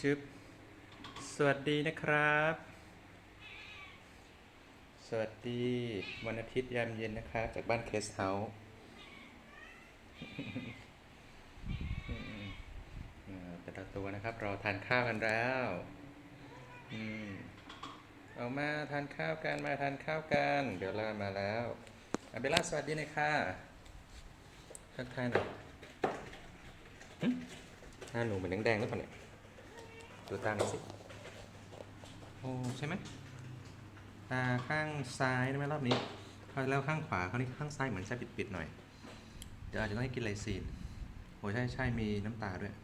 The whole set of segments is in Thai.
จึ๊บสวัสดีนะครับ สวัสดีวันอาทิตย์ยามเย็นนะครับ จากบ้านเคสเฮาส์อืมแต่ละตัวนะครับรอทานข้าวกันแล้วอเอามาทานข้าวกัน มาทานข้าวกัน เดี๋ยวเรามาแล้วอเบลล่าสวัสดีน่อยค่ะทักทายหน่อยหึหน้าหนูเหมือนแดงๆหรือเปล่าเนี่ย ดูตาหน่อยสิ โอ้ใช่ไหมตาข้างซ้ายได้ไหมรอบนี้คราวแล้วข้างขวาคราวนี้ข้างซ้ายเหมือนจะปิดๆหน่อย เดี๋ยวอาจจะต้องให้กินไลซีนโอ้ใช่ใช่มีน้ำตาด้วย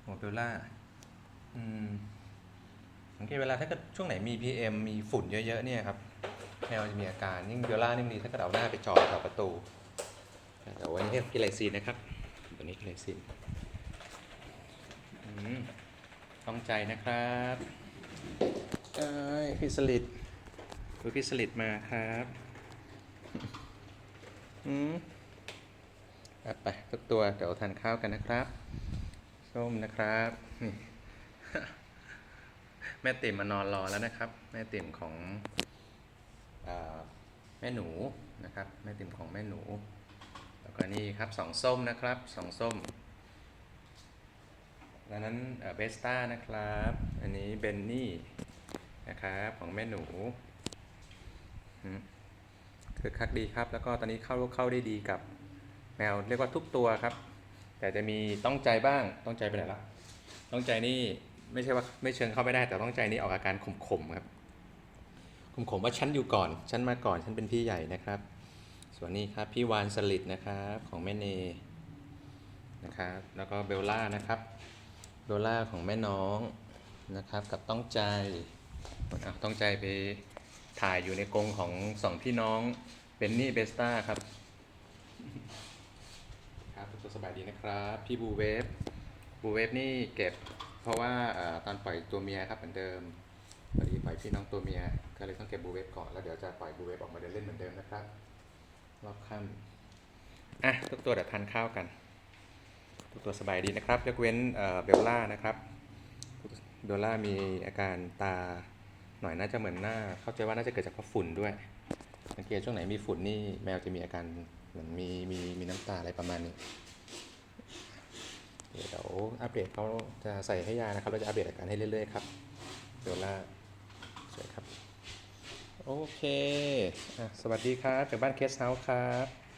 โอ้เปล่า อืมสังเกตเวลาถ้าเกิดช่วงไหนมี PM มีฝุ่นเยอะๆเนี่ยครับแมวจะมีอาการยิ่งเบลล่านี่มีถ้าเกิดเอาหน้าไปจ่อต่อประตูแต่วันนี้ให้กินไลซีนนะครับ ตัวนี้กินไลซีน ต้องใจนะครับเอ้ยพี่สลิดดูพี่สลิดมาครับอืมอะไปทุกตัวเดี๋ยวทานข้าวกันนะครับ ส้มนะครับนี่แม่ติ๋มมานอนรอแล้วนะครับ แม่ติ๋มของอาแม่หนูนะครับ แม่ติ๋มของแม่หนู แล้วก็นี่ครับสองส้มนะครับสองส้ม แล้วนั้นเบสต้านะครับ อันนี้เบนนี่นะครับของแม่หนูคือคักดีครับ แล้วก็ตอนนี้เข้าเข้าได้ดีกับแมวเรียกว่าทุกตัวครับ แต่จะมีต้องใจบ้างต้องใจไปไหนละต้องใจนี่ไม่ใช่ว่าไม่เชิงเข้าไม่ได้แต่ต้องใจนี่ออกอาการขมๆครับขมๆว่าฉันอยู่ก่อนฉันมาก่อนฉันเป็นพี่ใหญ่นะครับ ส่วนนี้ครับพี่วานสลิดนะครับของแม่เนนะครับ แล้วก็เบลล่านะครับ เบลล่าของแม่น้องนะครับ กับต้องใจอะต้องใจไปถ่ายอยู่ในกรงของสองพี่น้องเบนนี่เบสต้าครับ ครับทุกตัวสบายดีนะครับ พี่บูเวฟบูเวฟนี่เก็บ เพราะว่าอตอนปล่อยตัวเมียครับเหมือนเดิมพอดีปล่อยพี่น้องตัวเมีย ก็เลยต้องเก็บบูเวฟก่อนแล้วเดี๋ยวจะปล่อยบูเวฟออกมาเดินเล่นเหมือนเดิมนะครับรอบค่ำอะทุกตัวเดี๋ยวทานข้าวกัน ทุกตัวสบายดีนะครับ ยกเว้นเบลล่านะครับเบลล่ามีอาการตาหน่อยน่าจะเหมือนหน้า เข้าใจว่าน่าจะเกิดจากเพราะฝุ่นด้วยสังเกตช่วงไหนมีฝุ่นนี่แมวจะมีอาการเหมือนมีมีมีน้ำตาอะไรประมาณนี้ เดี๋ยวอัปเดตเขาจะใส่ให้ยานะครับ เราจะอัปเดตอาการให้เรื่อยๆครับเดี๋ยวล่าสวยครับ โอเคอะสวัสดีครับจากบ้านเคสเฮาส์ครับ